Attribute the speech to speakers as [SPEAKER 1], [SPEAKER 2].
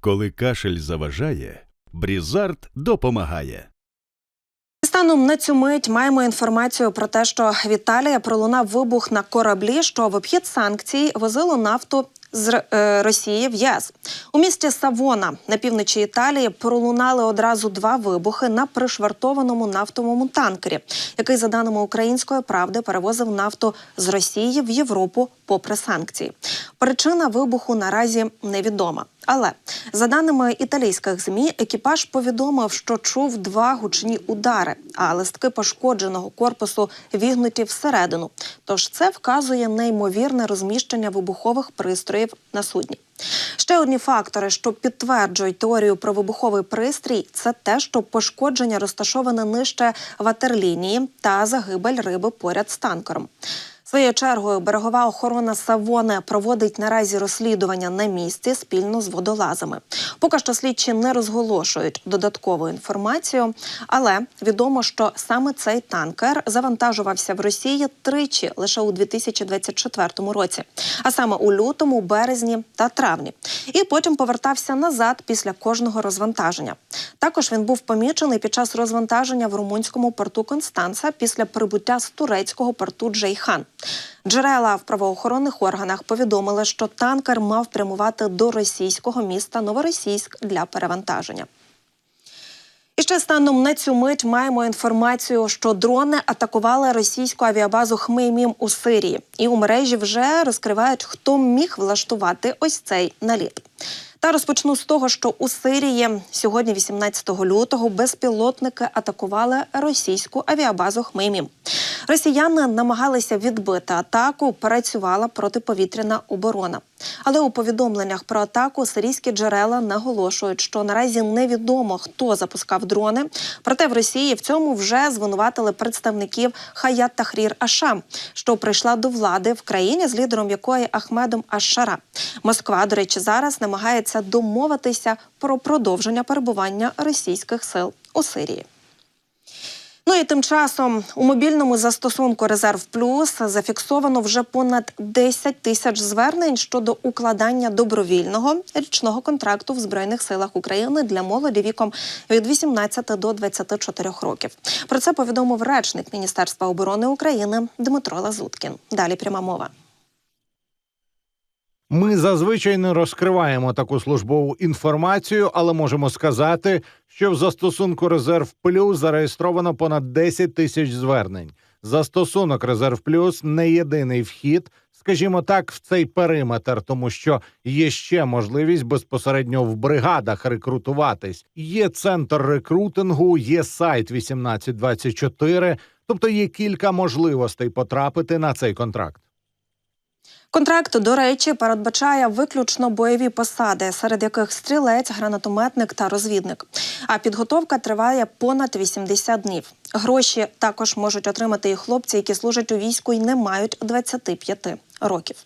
[SPEAKER 1] Коли кашель заважає, Брізард допомагає.
[SPEAKER 2] Станом на цю мить маємо інформацію про те, що в Італії пролунав вибух на кораблі, що в обхід санкцій возило нафту з е, Росії в ЄС. У місті Савона на півночі Італії пролунали одразу два вибухи на пришвартованому нафтовому танкері, який, за даними української правди, перевозив нафту з Росії в Європу попри санкції. Причина вибуху наразі невідома. Але за даними італійських змі, екіпаж повідомив, що чув два гучні удари, а листки пошкодженого корпусу вігнуті всередину. Тож це вказує неймовірне розміщення вибухових пристроїв на судні. Ще одні фактори, що підтверджують теорію про вибуховий пристрій, це те, що пошкодження розташоване нижче ватерлінії та загибель риби поряд з танкером. Своєю чергою берегова охорона Савони проводить наразі розслідування на місці спільно з водолазами. Поки що слідчі не розголошують додаткову інформацію, але відомо, що саме цей танкер завантажувався в Росії тричі лише у 2024 році, а саме у лютому, березні та травні, і потім повертався назад після кожного розвантаження. Також він був помічений під час розвантаження в румунському порту Констанца після прибуття з турецького порту Джейхан. Джерела в правоохоронних органах повідомили, що танкер мав прямувати до російського міста Новоросійськ для перевантаження. І ще станом на цю мить маємо інформацію, що дрони атакували російську авіабазу Хмеймім у Сирії, і у мережі вже розкривають, хто міг влаштувати ось цей наліт. Та розпочну з того, що у Сирії сьогодні, 18 лютого, безпілотники атакували російську авіабазу Хмеймім. Росіяни намагалися відбити атаку, працювала протиповітряна оборона. Але у повідомленнях про атаку сирійські джерела наголошують, що наразі невідомо, хто запускав дрони. Проте в Росії в цьому вже звинуватили представників Хаят Тахрір Ашам, що прийшла до влади в країні, з лідером якої Ахмедом Аш-Шара. Москва, до речі, зараз намагається домовитися про продовження перебування російських сил у Сирії. Ну і тим часом у мобільному застосунку Резерв Плюс зафіксовано вже понад 10 тисяч звернень щодо укладання добровільного річного контракту в Збройних силах України для молоді віком від 18 до 24 років. Про це повідомив речник Міністерства оборони України Дмитро Лазуткін. Далі пряма мова.
[SPEAKER 3] Ми зазвичай не розкриваємо таку службову інформацію, але можемо сказати, що в застосунку Резерв Плюс зареєстровано понад 10 тисяч звернень. Застосунок Резерв Плюс не єдиний вхід, скажімо так, в цей периметр, тому що є ще можливість безпосередньо в бригадах рекрутуватись. Є центр рекрутингу, є сайт 1824, тобто є кілька можливостей потрапити на цей контракт.
[SPEAKER 2] Контракт, до речі, передбачає виключно бойові посади, серед яких стрілець, гранатометник та розвідник. А підготовка триває понад 80 днів. Гроші також можуть отримати і хлопці, які служать у війську і не мають 25 років.